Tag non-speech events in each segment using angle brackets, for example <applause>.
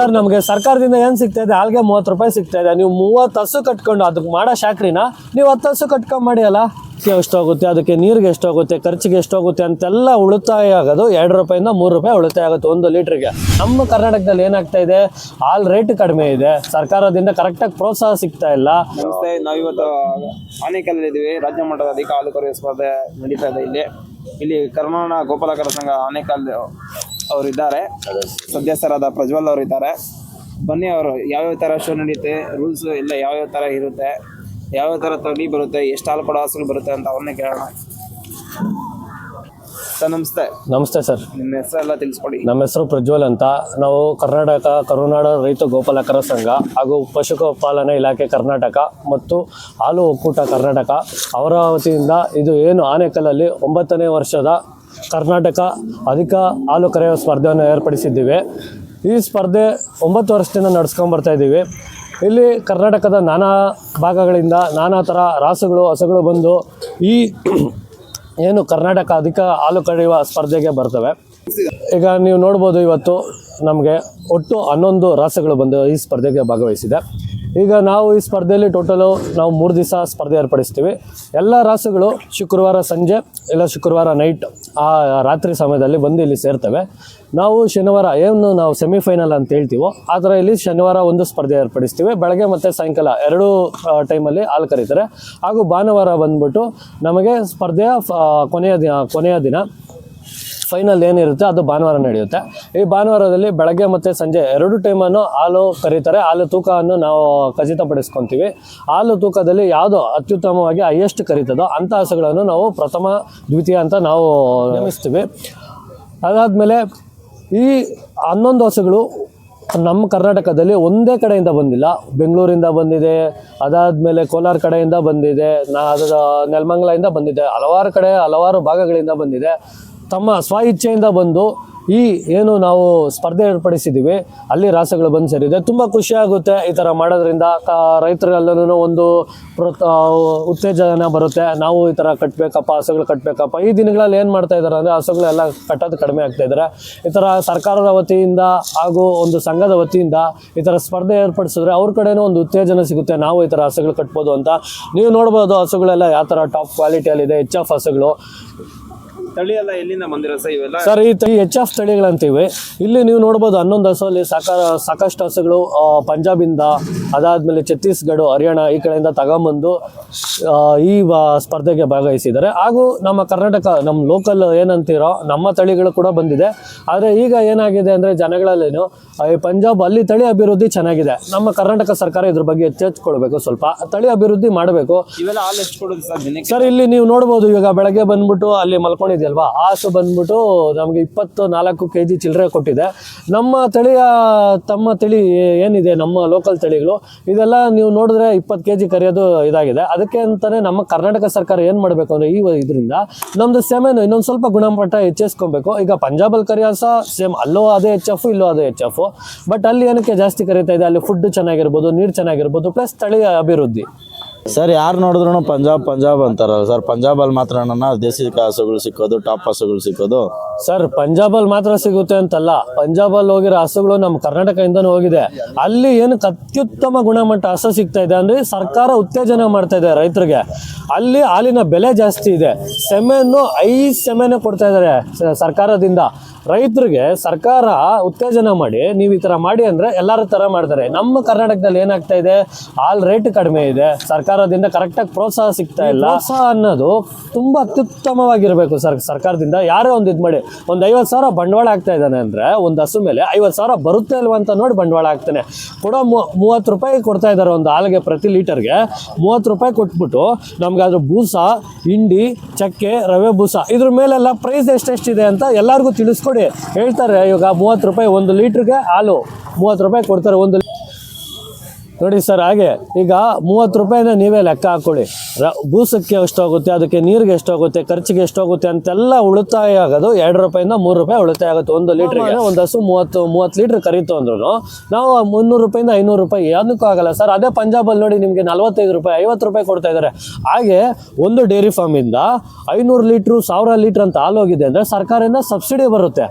Sir, ನಮಗೆ ಸರ್ಕಾರದಿಂದ ಏನ್ ಸಿಗ್ತಾ ಇದೆ? ಹಾಲ್ಗೆ ಮೂವತ್ತು ರೂಪಾಯಿ ಸಿಗ್ತಾ ಇದೆ. ನೀವು ಮೂವತ್ತು ಹಸು ಕಟ್ಕೊಂಡು ಅದಕ್ಕೆ ಮಾಡೋ ಶಾಕ್ರಿನ ನೀವು ಹತ್ತು ಹಸು ಕಟ್ಕೊಂಡು ಮಾಡಿ ಅಲ್ಲ ಎಷ್ಟೋಗುತ್ತೆ ಅದಕ್ಕೆ ನೀರಿಗೆ ಎಷ್ಟಾಗುತ್ತೆ ಖರ್ಚಿಗೆ ಎಷ್ಟೋಗುತ್ತೆ ಅಂತೆಲ್ಲ ಉಳಿತಾಯ ಆಗೋದು ಎರಡು ರೂಪಾಯಿಂದ ಮೂರು ರೂಪಾಯಿ ಉಳಿತಾಯ ಆಗುತ್ತೆ ಒಂದು ಲೀಟ್ರಿಗೆ. ನಮ್ಮ ಕರ್ನಾಟಕದಲ್ಲಿ ಏನಾಗ್ತಾ ಇದೆ? ಹಾಲ್ ರೇಟ್ ಕಡಿಮೆ ಇದೆ. ಸರ್ಕಾರದಿಂದ ಕರೆಕ್ಟಾಗಿ ಪ್ರೋತ್ಸಾಹ ಸಿಗ್ತಾ ಇಲ್ಲ. ನಮಸ್ತೆ, ನಾವಿವತ್ತು ಆನೇಕಲ್ ಇದ್ದೀವಿ ರಾಜ್ಯ ಮಟ್ಟದ ಅಧಿಕ ಹಾಲು ಕರೆಯುವ ಸ್ಪರ್ಧೆ ನಡೀತಾ ಇದೆ ಇಲ್ಲಿ. ಇಲ್ಲಿ ಕರ್ನಾಟಕ ಗೋಪಾಲಕರ ಸಂಘ ಆನೇಕಲ್ ಅವರು ಇದ್ದಾರೆ ಸದಸ್ಯರಾದ ಪ್ರಜ್ವಲ್ ಅವರು ಇದ್ದಾರೆ ಬನ್ನಿ ಅವರು ಯಾವ್ಯಾವ ಥರ ಶೋ ನಡೆಯುತ್ತೆ ರೂಲ್ಸ್ ಎಲ್ಲ ಯಾವ್ಯಾವ ಥರ ಇರುತ್ತೆ ಯಾವ್ಯಾವ ಥರ ತಳಿ ಬರುತ್ತೆ ಎಷ್ಟು ಹಾಲು ಕೊಡೋ ಹಸುಗಳು ಬರುತ್ತೆ ಅಂತ ಅವನ್ನೇ ಕೇಳೋಣ. ಸರ್ ನಮಸ್ತೆ. ನಮಸ್ತೆ ಸರ್. ನಿಮ್ಮ ಹೆಸರೆಲ್ಲ ತಿಳಿಸ್ಕೊಡಿ. ನಮ್ಮ ಹೆಸರು ಪ್ರಜ್ವಲ್ ಅಂತ. ನಾವು ಕರ್ನಾಟಕ ಕರುನಾಡ ರೈತ ಗೋಪಾಲಕರ ಸಂಘ ಹಾಗೂ ಪಶುಪಾಲನಾ ಇಲಾಖೆ ಕರ್ನಾಟಕ ಮತ್ತು ಹಾಲು ಒಕ್ಕೂಟ ಕರ್ನಾಟಕ. ಅವರ ವತಿಯಿಂದ ಇದು ಏನು ಆನೆಕಲ್ಲಲ್ಲಿ ಒಂಬತ್ತನೇ ವರ್ಷದ ಕರ್ನಾಟಕ ಅಧಿಕ ಹಾಲು ಕರೆಯುವ ಸ್ಪರ್ಧೆಯನ್ನು ಏರ್ಪಡಿಸಿದ್ದೀವಿ. ಈ ಸ್ಪರ್ಧೆ ಒಂಬತ್ತು ವರ್ಷದಿಂದ ನಡೆಸ್ಕೊಂಡು ಬರ್ತಾ ಇದ್ದೀವಿ ಇಲ್ಲಿ ಕರ್ನಾಟಕದ ನಾನಾ ಭಾಗಗಳಿಂದ ನಾನಾ ಥರ ರಾಸುಗಳು, ಹಸುಗಳು ಬಂದು ಈ <clears throat> ಏನು ಕರ್ನಾಟಕ ಅಧಿಕ ಹಾಲು ಕರೆಯುವ ಸ್ಪರ್ಧೆಗೆ ಬರ್ತವೆ. ಈಗ ನೀವು ನೋಡ್ಬೋದು ಇವತ್ತು ನಮಗೆ ಒಟ್ಟು ಹನ್ನೊಂದು ರಾಸುಗಳು ಬಂದು ಈ ಸ್ಪರ್ಧೆಗೆ ಭಾಗವಹಿಸಿದೆ. ಈಗ ನಾವು ಈ ಸ್ಪರ್ಧೆಯಲ್ಲಿ ಟೋಟಲು ನಾವು ಮೂರು ದಿವಸ ಸ್ಪರ್ಧೆ ಏರ್ಪಡಿಸ್ತೀವಿ. ಎಲ್ಲ ರಾಸುಗಳು ಶುಕ್ರವಾರ ಸಂಜೆ ಇಲ್ಲ ಶುಕ್ರವಾರ ನೈಟ್ ಆ ರಾತ್ರಿ ಸಮಯದಲ್ಲಿ ಬಂದು ಇಲ್ಲಿ ಸೇರ್ತವೆ. ನಾವು ಶನಿವಾರ ಏನು ನಾವು ಸೆಮಿಫೈನಲ್ ಅಂತ ಹೇಳ್ತೀವೋ ಆ ಥರ ಇಲ್ಲಿ ಶನಿವಾರ ಒಂದು ಸ್ಪರ್ಧೆ ಏರ್ಪಡಿಸ್ತೀವಿ. ಬೆಳಗ್ಗೆ ಮತ್ತು ಸಾಯಂಕಾಲ ಎರಡೂ ಟೈಮಲ್ಲಿ ಹಾಲು ಕರೀತಾರೆ. ಹಾಗೂ ಭಾನುವಾರ ಬಂದ್ಬಿಟ್ಟು ನಮಗೆ ಸ್ಪರ್ಧೆಯ ಕೊನೆಯ ದಿನ ಕೊನೆಯ ದಿನ ಫೈನಲ್ ಏನಿರುತ್ತೆ ಅದು ಭಾನುವಾರ ನಡೆಯುತ್ತೆ. ಈ ಭಾನುವಾರದಲ್ಲಿ ಬೆಳಗ್ಗೆ ಮತ್ತು ಸಂಜೆ ಎರಡು ಟೈಮನ್ನು ಹಾಲು ಕರೀತಾರೆ. ಹಾಲು ತೂಕವನ್ನು ನಾವು ಖಚಿತಪಡಿಸ್ಕೊತೀವಿ. ಹಾಲು ತೂಕದಲ್ಲಿ ಯಾವುದು ಅತ್ಯುತ್ತಮವಾಗಿ ಹೈಯೆಸ್ಟ್ ಕರೀತದೋ ಅಂಥ ಹಸುಗಳನ್ನು ನಾವು ಪ್ರಥಮ, ದ್ವಿತೀಯ ಅಂತ ನಾವು ನೇಮಿಸ್ತೀವಿ. ಅದಾದಮೇಲೆ ಈ ಹನ್ನೊಂದು ಹಸುಗಳು ನಮ್ಮ ಕರ್ನಾಟಕದಲ್ಲಿ ಒಂದೇ ಕಡೆಯಿಂದ ಬಂದಿಲ್ಲ. ಬೆಂಗಳೂರಿಂದ ಬಂದಿದೆ, ಅದಾದಮೇಲೆ ಕೋಲಾರ ಕಡೆಯಿಂದ ಬಂದಿದೆ, ನಾ ಅದರ ನೆಲಮಂಗಲದಿಂದ ಬಂದಿದೆ. ಹಲವಾರು ಕಡೆ, ಹಲವಾರು ಭಾಗಗಳಿಂದ ಬಂದಿದೆ. ತಮ್ಮ ಸ್ವ ಇಚ್ಛೆಯಿಂದ ಬಂದು ಈ ಏನು ನಾವು ಸ್ಪರ್ಧೆ ಏರ್ಪಡಿಸಿದ್ದೀವಿ ಅಲ್ಲಿ ರಾಸಗಳು ಬಂದು ಸೇರಿದೆ. ತುಂಬ ಖುಷಿಯಾಗುತ್ತೆ ಈ ಥರ ಮಾಡೋದ್ರಿಂದ. ರೈತರಲ್ಲೂ ಒಂದು ಆ, ಉತ್ತೇಜನ ಬರುತ್ತೆ. ನಾವು ಈ ಥರ ಕಟ್ಟಬೇಕಪ್ಪ ಹಸುಗಳು ಕಟ್ಟಬೇಕಪ್ಪ ಈ ದಿನಗಳಲ್ಲಿ ಏನು ಮಾಡ್ತಾ ಇದ್ದಾರೆ ಅಂದರೆ ಹಸುಗಳೆಲ್ಲ ಕಟ್ಟೋದು ಕಡಿಮೆ ಆಗ್ತಾ ಇದ್ದಾರೆ. ಈ ಥರ ಸರ್ಕಾರದ ವತಿಯಿಂದ ಹಾಗೂ ಒಂದು ಸಂಘದ ವತಿಯಿಂದ ಈ ಥರ ಸ್ಪರ್ಧೆ ಏರ್ಪಡಿಸಿದ್ರೆ ಅವ್ರ ಕಡೆನೂ ಒಂದು ಉತ್ತೇಜನ ಸಿಗುತ್ತೆ. ನಾವು ಈ ಥರ ಹಸುಗಳು ಕಟ್ಬೋದು ಅಂತ. ನೀವು ನೋಡ್ಬೋದು ಹಸುಗಳೆಲ್ಲ ಯಾವ ಥರ ಟಾಪ್ ಕ್ವಾಲಿಟಿಯಲ್ಲಿದೆ ಎಚ್ ಎಫ್ ಹಸುಗಳು. ತಳಿ ಎಲ್ಲ ಎಲ್ಲಿಂದ ಬಂದಿರೋ ಸರ್ ಇವೆಲ್ಲ? ಸರ್ ಈ ತಳಿ ಎಚ್ ಎಫ್ ತಳಿಗಳಂತೀವಿ. ಇಲ್ಲಿ ನೀವು ನೋಡ್ಬೋದು ಹನ್ನೊಂದು ಹಸುವಲ್ಲಿ ಸಾಕ ಸಾಕಷ್ಟು ಹಸುಗಳು ಪಂಜಾಬಿಂದ ಅದಾದ್ಮೇಲೆ ಛತ್ತೀಸ್ಗಢ ಹರಿಯಾಣ ಈ ಕಡೆಯಿಂದ ತಗೊಂಬಂದು ಈ ಸ್ಪರ್ಧೆಗೆ ಭಾಗವಹಿಸಿದ್ದಾರೆ. ಹಾಗೂ ನಮ್ಮ ಕರ್ನಾಟಕ ನಮ್ಮ ಲೋಕಲ್ ಏನಂತೀರೋ ನಮ್ಮ ತಳಿಗಳು ಕೂಡ ಬಂದಿದೆ. ಆದರೆ ಈಗ ಏನಾಗಿದೆ ಅಂದರೆ ಜನಗಳಲ್ಲೇನು ಈ ಪಂಜಾಬ್ ಅಲ್ಲಿ ತಳಿ ಅಭಿವೃದ್ಧಿ ಚೆನ್ನಾಗಿದೆ. ನಮ್ಮ ಕರ್ನಾಟಕ ಸರ್ಕಾರ ಇದ್ರ ಬಗ್ಗೆ ಎಚ್ಚೆತ್ಕೊಳ್ಬೇಕು ಸ್ವಲ್ಪ. ತಳಿ ಅಭಿವೃದ್ಧಿ ಮಾಡಬೇಕು. ಇವೆಲ್ಲ ಹಾಲು ಎಷ್ಟು ಸರ್ ಇಲ್ಲಿ ನೀವು ನೋಡ್ಬೋದು ಇವಾಗ ಬೆಳಗ್ಗೆ ಬಂದ್ಬಿಟ್ಟು ಅಲ್ಲಿ ಮಲ್ಕೊಂಡಿದ್ಯಲ್ವಾ ಆ ಹಸು ಬಂದ್ಬಿಟ್ಟು ನಮಗೆ ಇಪ್ಪತ್ತು ನಾಲ್ಕು ಕೆ ಜಿ ಚಿಲ್ಲರೆ ಕೊಟ್ಟಿದೆ. ನಮ್ಮ ತಳಿಯ, ತಮ್ಮ ತಳಿ ಏನಿದೆ, ನಮ್ಮ ಲೋಕಲ್ ತಳಿಗಳು, ಇದೆಲ್ಲ ನೀವು ನೋಡಿದ್ರೆ ಇಪ್ಪತ್ತು ಕೆ ಜಿ ಕರೆಯೋದು ಇದಾಗಿದೆ. ಅದಕ್ಕೆ ಅಂತಾನೆ ನಮ್ಮ ಕರ್ನಾಟಕ ಸರ್ಕಾರ ಏನು ಮಾಡಬೇಕು ಅಂದರೆ ಈ ಇದರಿಂದ ನಮ್ಮದು ಸೆಮೆನು ಇನ್ನೊಂದು ಸ್ವಲ್ಪ ಗುಣಮಟ್ಟ ಹೆಚ್ಚಿಸ್ಕೊಬೇಕು. ಈಗ ಪಂಜಾಬಲ್ಲಿ ಕರಿಯೋ ಸಹ ಸೇಮ್ ಅಲ್ಲೋ ಅದೇ ಎಚ್ ಎಫ್ ಇಲ್ಲೋ ಅದೇ ಎಚ್ ಎಫ್ ಬಟ್ ಅಲ್ಲಿ ಏನಕ್ಕೆ ಜಾಸ್ತಿ ಕರೀತಾ ಇದೆ? ಅಲ್ಲಿ ಫುಡ್ ಚೆನ್ನಾಗಿರ್ಬೋದು, ನೀರು ಚೆನ್ನಾಗಿರ್ಬೋದು ಪ್ಲಸ್ ತಳಿಯ ಅಭಿವೃದ್ಧಿ. ಸರ್, ಯಾರು ನೋಡಿದ್ರು ಪಂಜಾಬ್ ಪಂಜಾಬ್ ಅಂತಾರಲ್ಲ ಸರ್. ಪಂಜಾಬಲ್ಲಿ ಮಾತ್ರ ದೇಸಿ ಹಸುಗಳು ಸಿಕ್ಕೋದು, ಟಾಪ್ ಹಸುಗಳು ಸಿಕ್ಕೋದು. ಸರ್ ಪಂಜಾಬಲ್ಲಿ ಮಾತ್ರ ಸಿಗುತ್ತೆ ಅಂತಲ್ಲ. ಪಂಜಾಬಲ್ಲಿ ಹೋಗಿರೋ ಹಸುಗಳು ನಮ್ಮ ಕರ್ನಾಟಕದಿಂದನೂ ಹೋಗಿದೆ. ಅಲ್ಲಿ ಏನು ಅತ್ಯುತ್ತಮ ಗುಣಮಟ್ಟ ಹಸು ಸಿಗ್ತಾ ಇದೆ ಅಂದ್ರೆ ಸರ್ಕಾರ ಉತ್ತೇಜನ ಮಾಡ್ತಾ ಇದೆ ರೈತರಿಗೆ. ಅಲ್ಲಿ ಹಾಲಿನ ಬೆಲೆ ಜಾಸ್ತಿ ಇದೆ. ಸೆಮೆನ್ನು ಐದು ಸೆಮೆನ ಕೊಡ್ತಾ ಇದ್ದಾರೆ ಸರ್ಕಾರದಿಂದ. ರೈತರಿಗೆ ಸರ್ಕಾರ ಉತ್ತೇಜನ ಮಾಡಿ ನೀವು ಈ ಥರ ಮಾಡಿ ಅಂದರೆ ಎಲ್ಲರ ಥರ ಮಾಡ್ತಾರೆ. ನಮ್ಮ ಕರ್ನಾಟಕದಲ್ಲಿ ಏನಾಗ್ತಾ ಇದೆ? ಹಾಲ್ ರೇಟ್ ಕಡಿಮೆ ಇದೆ. ಸರ್ಕಾರದಿಂದ ಕರೆಕ್ಟಾಗಿ ಪ್ರೋತ್ಸಾಹ ಸಿಗ್ತಾ ಇಲ್ಲ. ಪ್ರೋತ್ಸಾಹ ಅನ್ನೋದು ತುಂಬ ಅತ್ಯುತ್ತಮವಾಗಿರಬೇಕು ಸರ್ ಸರ್ಕಾರದಿಂದ. ಯಾರೇ ಒಂದು ಇದು ಮಾಡಿ. ಒಂದು ಐವತ್ತು ಸಾವಿರ ಬಂಡವಾಳ ಆಗ್ತಾ ಇದ್ದಾನೆ ಅಂದರೆ ಒಂದು ಹಸು ಮೇಲೆ ಐವತ್ತು ಸಾವಿರ ಬರುತ್ತೆ ಅಲ್ವಾ ಅಂತ ನೋಡಿ ಬಂಡವಾಳ ಆಗ್ತಾನೆ ಕೊಡೋ ಮೂವತ್ತು ರೂಪಾಯಿ ಕೊಡ್ತಾ ಇದ್ದಾರೆ ಒಂದು ಹಾಲಿಗೆ ಪ್ರತಿ ಲೀಟರ್ಗೆ. ಮೂವತ್ತು ರೂಪಾಯಿ ಕೊಟ್ಬಿಟ್ಟು ನಮ್ಗೆ ಅದ್ರ ಬೂಸ, ಹಿಂಡಿ, ಚಕ್ಕೆ, ರವೆ ಬೂಸ ಇದ್ರ ಮೇಲೆಲ್ಲ ಪ್ರೈಸ್ ಎಷ್ಟೆಷ್ಟಿದೆ ಅಂತ ಎಲ್ಲರಿಗೂ ತಿಳಿಸ್ಕೊಡಿ. ಹೇಳ್ತಾರೆ, ಇವಾಗ ಮೂವತ್ತು ರೂಪಾಯಿ ಒಂದು ಲೀಟ್ರಿಗೆ ಹಾಲು. ಮೂವತ್ತು ರೂಪಾಯಿ ಕೊಡ್ತಾರೆ ಒಂದು ನೋಡಿ ಸರ್ ಹಾಗೆ. ಈಗ ಮೂವತ್ತು ರೂಪಾಯಿನ ನೀವೇ ಲೆಕ್ಕ ಹಾಕೊಳ್ಳಿ. ರ ಬೂಸಕ್ಕೆ ಎಷ್ಟಾಗುತ್ತೆ ಅದಕ್ಕೆ ನೀರಿಗೆ ಎಷ್ಟಾಗುತ್ತೆ ಖರ್ಚಿಗೆ ಎಷ್ಟಾಗುತ್ತೆ ಅಂತೆಲ್ಲ ಉಳಿತಾಯ ಆಗೋದು ಎರಡು ರೂಪಾಯಿಂದ ಮೂರು ರೂಪಾಯಿ ಉಳಿತಾಯ ಆಗುತ್ತೆ ಒಂದು ಲೀಟ್ರಿಗೆ. ಒಂದು ಹಸು ಮೂವತ್ತು ಮೂವತ್ತು ಲೀಟ್ರ್ ಕರೀತು ಅಂದ್ರೂ ನಾವು ಮುನ್ನೂರು ರೂಪಾಯಿಂದ ಐನೂರು ರೂಪಾಯಿ ಯಾವುದಕ್ಕೂ ಆಗಲ್ಲ ಸರ್. ಅದೇ ಪಂಜಾಬಲ್ಲಿ ನೋಡಿ ನಿಮಗೆ ನಲ್ವತ್ತೈದು ರೂಪಾಯಿ ಐವತ್ತು ರೂಪಾಯಿ ಕೊಡ್ತಾ ಇದ್ದಾರೆ. ಹಾಗೆ ಒಂದು ಡೈರಿ ಫಾರ್ಮಿಂದ ಐನೂರು ಲೀಟ್ರು ಸಾವಿರ ಲೀಟ್ರ್ ಅಂತ ಹಾಲು ಹೋಗಿದೆ ಅಂದರೆ ಸರ್ಕಾರದಿಂದ ಸಬ್ಸಿಡಿ ಬರುತ್ತೆ.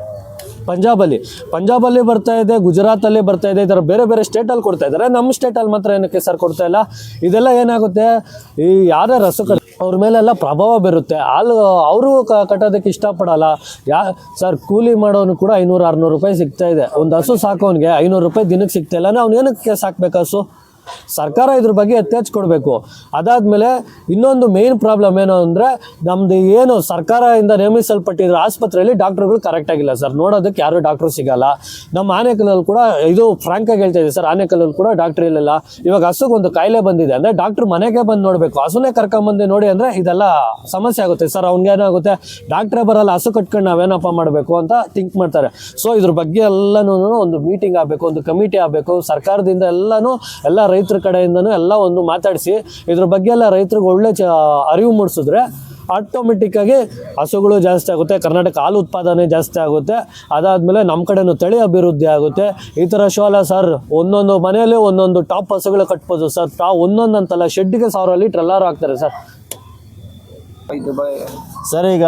ಪಂಜಾಬಲ್ಲಿ. ಪಂಜಾಬಲ್ಲಿ ಬರ್ತಾ ಇದೆ, ಗುಜರಾತಲ್ಲಿ ಬರ್ತಾ ಇದೆ ಥರ ಬೇರೆ ಬೇರೆ ಸ್ಟೇಟಲ್ಲಿ ಕೊಡ್ತಾ ಇದ್ದಾರೆ. ನಮ್ಮ ಸ್ಟೇಟಲ್ಲಿ ಮಾತ್ರ ಏನಕ್ಕೆ ಸರ್ ಕೊಡ್ತಾ ಇಲ್ಲ? ಇದೆಲ್ಲ ಏನಾಗುತ್ತೆ? ಈ ಯಾರೇ ರಸಕ ಅವ್ರ ಮೇಲೆಲ್ಲ ಪ್ರಭಾವ ಬೀರುತ್ತೆ. ಹಾಲು ಅವರು ಕಟ್ಟೋದಕ್ಕೆ ಇಷ್ಟಪಡಲ್ಲ. ಯಾ, ಸರ್, ಕೂಲಿ ಮಾಡೋನು ಕೂಡ ಐನೂರು, ಆರುನೂರು ರೂಪಾಯಿ ಸಿಗ್ತಾ ಇದೆ. ಒಂದು ಹಸು ಸಾಕೋನಿಗೆ ಐನೂರು ರೂಪಾಯಿ ದಿನಕ್ಕೆ ಸಿಗ್ತಾ ಇಲ್ಲ. ಅವ್ನು ಏನಕ್ಕೆ ಸಾಕ್ಬೇಕು ಹಸು? ಸರ್ಕಾರ ಇದ್ರ ಬಗ್ಗೆ ಎತ್ತೆಚ್ಕೊಡ್ಬೇಕು ಅದಾದಮೇಲೆ ಇನ್ನೊಂದು ಮೇನ್ ಪ್ರಾಬ್ಲಮ್ ಏನು ಅಂದರೆ ನಮ್ಮದು ಏನು ಸರ್ಕಾರದಿಂದ ನೇಮಿಸಲ್ಪಟ್ಟಿರೋ ಆಸ್ಪತ್ರೆಯಲ್ಲಿ ಡಾಕ್ಟ್ರುಗಳು ಕರೆಕ್ಟಾಗಿಲ್ಲ ಸರ್. ನೋಡೋದಕ್ಕೆ ಯಾರು ಡಾಕ್ಟ್ರು ಸಿಗಲ್ಲ. ನಮ್ಮ ಆನೆಕಲ್ಲಲ್ಲಿ ಕೂಡ ಇದು ಫ್ರಾಂಕಾಗಿ ಹೇಳ್ತಾ ಇದೆ ಸರ್. ಆನೆಕಲ್ಲಲ್ಲಿ ಕೂಡ ಡಾಕ್ಟ್ರ್ ಇಲ್ಲಲ್ಲ. ಇವಾಗ ಹಸುಗೆ ಒಂದು ಕಾಯಿಲೆ ಬಂದಿದೆ ಅಂದರೆ ಡಾಕ್ಟ್ರ್ ಮನೆಗೆ ಬಂದು ನೋಡಬೇಕು. ಹಸುನೇ ಕರ್ಕೊಂಬಂದು ನೋಡಿ ಅಂದರೆ ಇದೆಲ್ಲ ಸಮಸ್ಯೆ ಆಗುತ್ತೆ ಸರ್. ಅವ್ನಿಗೇನಾಗುತ್ತೆ ಡಾಕ್ಟ್ರೇ ಬರಲ್ಲ, ಹಸು ಕಟ್ಕೊಂಡು ನಾವೇನಪ್ಪ ಮಾಡಬೇಕು ಅಂತ ಥಿಂಕ್ ಮಾಡ್ತಾರೆ. ಸೊ ಇದ್ರ ಬಗ್ಗೆ ಎಲ್ಲನೂ ಒಂದು ಮೀಟಿಂಗ್ ಆಗಬೇಕು, ಒಂದು ಕಮಿಟಿ ಆಗಬೇಕು. ಸರ್ಕಾರದಿಂದ ಎಲ್ಲನೂ ಎಲ್ಲ ರೈತರ ಕಡೆಯಿಂದನೂ ಎಲ್ಲ ಒಂದು ಮಾತಾಡಿಸಿ, ಇದ್ರ ಬಗ್ಗೆ ಎಲ್ಲ ರೈತರಿಗೆ ಒಳ್ಳೆ ಚ, ಅರಿವು ಮೂಡಿಸಿದ್ರೆ ಆಟೋಮೆಟಿಕ್ಕಾಗಿ ಹಸುಗಳು ಜಾಸ್ತಿ ಆಗುತ್ತೆ, ಕರ್ನಾಟಕ ಹಾಲು ಉತ್ಪಾದನೆ ಜಾಸ್ತಿ ಆಗುತ್ತೆ. ಅದಾದಮೇಲೆ ನಮ್ಮ ಕಡೆನೂ ತಳಿ ಅಭಿವೃದ್ಧಿ ಆಗುತ್ತೆ. ಈ ಥರ ಶೋ ಅಲ್ಲ ಸರ್ ಒಂದೊಂದು ಮನೆಯಲ್ಲಿ ಒಂದೊಂದು ಟಾಪ್ ಹಸುಗಳು ಕಟ್ಬೋದು ಸರ್ ಟಾ ಒಂದೊಂದಂತಲ್ಲ ಶೆಡ್ಗೆ ಸಾವಿರ ಲೀಟ್ರ್ ಎಲ್ಲರೂ ಹಾಕ್ತಾರೆ ಸರ್ ಸರ್ ಈಗ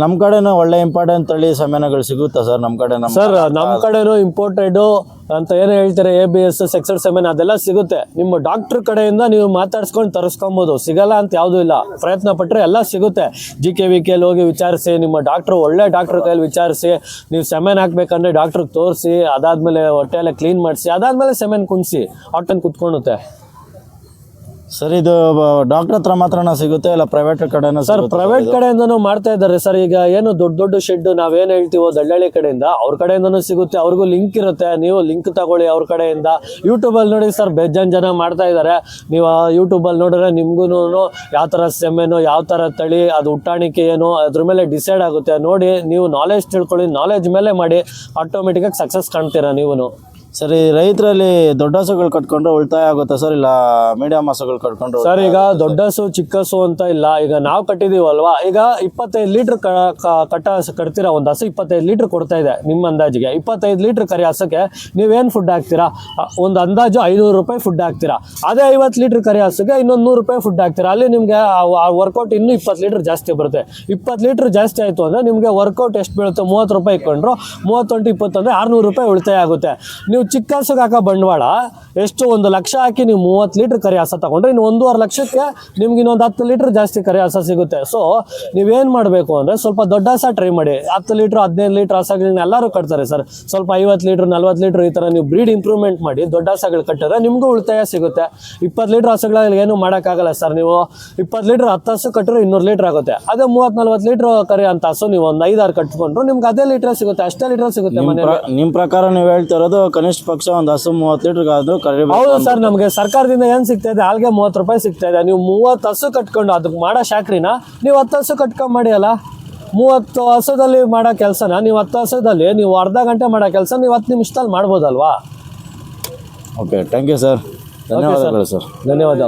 ನಮ್ಮ ಕಡೆನೂ ಒಳ್ಳೆ ಇಂಪಾರ್ಟೆಂಟ್ ತಳಿ ಸಮೇನಗಳು ಸಿಗುತ್ತಾ ಸರ್ ನಮ್ಮ ಕಡೆ ನಮ್ಮ ಸರ್ ನಮ್ಮ ಕಡೆನೂ ಇಂಪೋರ್ಟೆಡ್ ಅಂತ ಏನು ಹೇಳ್ತಾರೆ ಎ ಬಿ ಎಸ್ ಸೆಕ್ಸರ್ ಸೆವೆನ್ ಅದೆಲ್ಲ ಸಿಗುತ್ತೆ. ನಿಮ್ಮ ಡಾಕ್ಟರ್ ಕಡೆಯಿಂದ ನೀವು ಮಾತಾಡ್ಸ್ಕೊಂಡು ತರಿಸ್ಕೊಬೋದು. ಸಿಗಲ್ಲ ಅಂತ ಯಾವುದೂ ಇಲ್ಲ. ಪ್ರಯತ್ನ ಪಟ್ಟರೆ ಎಲ್ಲ ಸಿಗುತ್ತೆ. ಜಿ ಕೆ ವಿ ಕೆಲ್ ಹೋಗಿ ವಿಚಾರಿಸಿ ನಿಮ್ಮ ಡಾಕ್ಟ್ರು ಒಳ್ಳೆ ಡಾಕ್ಟ್ರ್ ಕೈಯಲ್ಲಿ ವಿಚಾರಿಸಿ ನೀವು ಸೆಮೆನ್ ಹಾಕ್ಬೇಕಂದ್ರೆ ಡಾಕ್ಟ್ರಿಗೆ ತೋರಿಸಿ ಅದಾದಮೇಲೆ ಹೊಟ್ಟೆ ಎಲ್ಲ ಕ್ಲೀನ್ ಮಾಡಿಸಿ ಅದಾದಮೇಲೆ ಸೆಮೆನ್ ಕುಣಿಸಿ. ಆಟನ್ ಕುತ್ಕೊಳ್ಳುತ್ತೆ. ಸರ್ ಇದು ಡಾಕ್ಟರ್ ಹತ್ರ ಮಾತ್ರನ ಸಿಗುತ್ತೆ ಇಲ್ಲ ಪ್ರೈವೇಟ್ ಕಡೆನೂ ಸರ್ ಪ್ರೈವೇಟ್ ಕಡೆಯಿಂದನೂ ಮಾಡ್ತಾ ಇದ್ದಾರೆ ಸರ್. ಈಗ ಏನು ದೊಡ್ಡ ದೊಡ್ಡ ಶೆಡ್ ನಾವೇನು ಹೇಳ್ತೀವೋ ದಳ್ಳಳ್ಳಿ ಕಡೆಯಿಂದ ಅವ್ರ ಕಡೆಯಿಂದನೂ ಸಿಗುತ್ತೆ. ಅವ್ರಿಗೂ ಲಿಂಕ್ ಇರುತ್ತೆ. ನೀವು ಲಿಂಕ್ ತಗೊಳ್ಳಿ ಅವ್ರ ಕಡೆಯಿಂದ. ಯೂಟ್ಯೂಬಲ್ಲಿ ನೋಡಿ ಸರ್ ಬೆಜ್ಜನ್ ಜನ ಮಾಡ್ತಾ ಇದ್ದಾರೆ. ನೀವು ಯೂಟ್ಯೂಬಲ್ಲಿ ನೋಡಿದ್ರೆ ನಿಮ್ಗೂ ಯಾವ ತರ ಸೆಮ್ಮೆನು ಯಾವ ತರ ತಳಿ ಅದು ಹುಟ್ಟಾಣಿಕೆ ಏನು ಅದ್ರ ಮೇಲೆ ಡಿಸೈಡ್ ಆಗುತ್ತೆ. ನೋಡಿ ನೀವು ನಾಲೆಜ್ ತಿಳ್ಕೊಳ್ಳಿ ನಾಲೆಜ್ ಮೇಲೆ ಮಾಡಿ ಆಟೋಮೆಟಿಕಾಗಿ ಸಕ್ಸಸ್ ಕಾಣ್ತೀರಾ ನೀವು ಸರ್ ಈ ರೈತರಲ್ಲಿ ದೊಡ್ಡ ಹಸುಗಳು ಕಟ್ಕೊಂಡ್ರೆ ಉಳಿತಾಯ ಆಗುತ್ತಾ ಸರ್ ಇಲ್ಲ ಮೀಡಿಯಂ ಹಸುಗಳು ಕಟ್ಕೊಂಡ್ರೆ ಸರ್ ಈಗ ದೊಡ್ಡ ಹಸು ಚಿಕ್ಕ ಹಸು ಅಂತ ಇಲ್ಲ ಈಗ ನಾವು ಕಟ್ಟಿದೀವಲ್ವಾ? ಈಗ ಇಪ್ಪತ್ತೈದು ಲೀಟ್ರ್ ಕಟ್ಟ ಹಸು ಕಟ್ತೀರಾ? ಒಂದು ಹಸು ಇಪ್ಪತ್ತೈದು ಲೀಟ್ರ್ ಕೊಡ್ತಾ ಇದೆ ನಿಮ್ಮ ಅಂದಾಜಿಗೆ. ಇಪ್ಪತ್ತೈದು ಲೀಟ್ರ್ ಕರಿ ಹಸಕ್ಕೆ ನೀವೇನು ಫುಡ್ ಹಾಕ್ತೀರಾ? ಒಂದು ಅಂದಾಜು ಐನೂರು ರೂಪಾಯಿ ಫುಡ್ ಹಾಕ್ತೀರಾ? ಅದೇ ಐವತ್ತು ಲೀಟ್ರ್ ಕರಿ ಹಸುಗೆ ಇನ್ನೊಂದು ನೂರು ರೂಪಾಯಿ ಫುಡ್ ಹಾಕ್ತೀರಾ? ಅಲ್ಲಿ ನಿಮಗೆ ವರ್ಕೌಟ್ ಇನ್ನೂ ಇಪ್ಪತ್ತು ಲೀಟ್ರ್ ಜಾಸ್ತಿ ಬರುತ್ತೆ. ಇಪ್ಪತ್ತು ಲೀಟ್ರ್ ಜಾಸ್ತಿ ಆಯಿತು ಅಂದರೆ ನಿಮಗೆ ವರ್ಕೌಟ್ ಎಷ್ಟು ಬೀಳುತ್ತೆ ಮೂವತ್ತು ರೂಪಾಯಿ ಇಟ್ಕೊಂಡ್ರು ಮೂವತ್ತೊಂಟು ಇಪ್ಪತ್ತು ಅಂದರೆ ಆರುನೂರು ರೂಪಾಯಿ ಉಳಿತಾಯ ಆಗುತ್ತೆ. ನೀವು ಚಿಕ್ಕ ಹಸುಗೆ ಹಾಕೋ ಬಂಡವಾಳ ಎಷ್ಟು ಒಂದು ಲಕ್ಷ ಹಾಕಿ ನೀವು ಮೂವತ್ತು ಲೀಟ್ರ್ ಕರಿ ಹಸ ತಗೊಂಡ್ರೆ ಇನ್ನು ಒಂದೂವರೆ ಲಕ್ಷಕ್ಕೆ ನಿಮ್ಗೆ ಇನ್ನೊಂದು ಹತ್ತು ಲೀಟ್ರ್ ಜಾಸ್ತಿ ಕರಿ ಹಸ ಸಿಗುತ್ತೆ. ಸೊ ನೀವೇನು ಮಾಡಬೇಕು ಅಂದರೆ ಸ್ವಲ್ಪ ದೊಡ್ಡ ಹಸ ಟ್ರೈ ಮಾಡಿ. ಹತ್ತು ಲೀಟ್ರ್ ಹದಿನೈದು ಲೀಟ್ರ್ ಹಸಗಳನ್ನ ಎಲ್ಲರೂ ಕಟ್ತಾರೆ ಸರ್. ಸ್ವಲ್ಪ ಐವತ್ತು ಲೀಟ್ರ್ ನಲ್ವತ್ತು ಲೀಟ್ರ್ ಈ ಥರ ನೀವು ಬ್ರೀಡ್ ಇಂಪ್ರೂವ್ಮೆಂಟ್ ಮಾಡಿ ದೊಡ್ಡ ಹಸಗಳು ಕಟ್ಟಿದ್ರೆ ನಿಮಗೂ ಉಳಿತಾಯ ಸಿಗುತ್ತೆ. ಇಪ್ಪತ್ತು ಲೀಟ್ರ್ ಹಸುಗಳಲ್ಲಿ ಏನು ಮಾಡೋಕ್ಕಾಗಲ್ಲ ಸರ್ ನೀವು. ಇಪ್ಪತ್ತು ಲೀಟ್ರ್ ಹತ್ತು ಹಸು ಕಟ್ಟರೆ ಇನ್ನೂರು ಲೀಟ್ರ್ ಆಗುತ್ತೆ. ಅದೇ ಮೂವತ್ತು ನಲ್ವತ್ತು ಲೀಟ್ರ್ ಕರಿ ಅಂತ ಹಸು ನೀವು ಒಂದು ಐದಾರು ಕಟ್ಕೊಂಡ್ರು ನಿಮ್ಗೆ ಅದೇ ಲೀಟ್ರ್ ಸಿಗುತ್ತೆ ಅಷ್ಟೇ ಲೀಟ್ರ್ ಸಿಗುತ್ತೆ ನಿಮ್ಮ ಪ್ರಕಾರ ನೀವು ಹೇಳ್ತಿರೋದು ಕನಿಷ್ಠ ಪಕ್ಷ ಒಂದು ಹಸು ಮೂವತ್ತು ಲೀಟರ್ ಆದ್ರೂ ಕರಿಬೇಕು ಹೌದು ಸರ್ ನಮಗೆ ಸರ್ಕಾರದಿಂದ ಏನು ಸಿಗ್ತಾ ಇದೆ ಹಾಲ್ಗೆ ಮೂವತ್ತು ರೂಪಾಯಿ ಸಿಗ್ತಾ ಇದೆ ನೀವು ಮೂವತ್ತು ಹಸು ಕಟ್ಕೊಂಡು ಅದಕ್ಕೆ ಮಾಡೋ ಶಾಕ್ರಿನ ನೀವು ಹತ್ತು ಹಸು ಕಟ್ಕೊಂಡ್ ಮಾಡಿ ಅಲ್ಲ ಮೂವತ್ತು ಹಸುದಲ್ಲಿ ಮಾಡೋ ಕೆಲಸನ? ನೀವು ಹತ್ತು ಹಸುದಲ್ಲಿ ನೀವು ಅರ್ಧ ಗಂಟೆ ಮಾಡೋ ಕೆಲಸ ನೀವು ಹತ್ತು ನಿಮಿಷದಲ್ಲಿ ಮಾಡ್ಬೋದಲ್ವಾ? ಓಕೆ ಥ್ಯಾಂಕ್ ಯು ಸರ್ ಧನ್ಯವಾದಗಳು ಸರ್ ಧನ್ಯವಾದ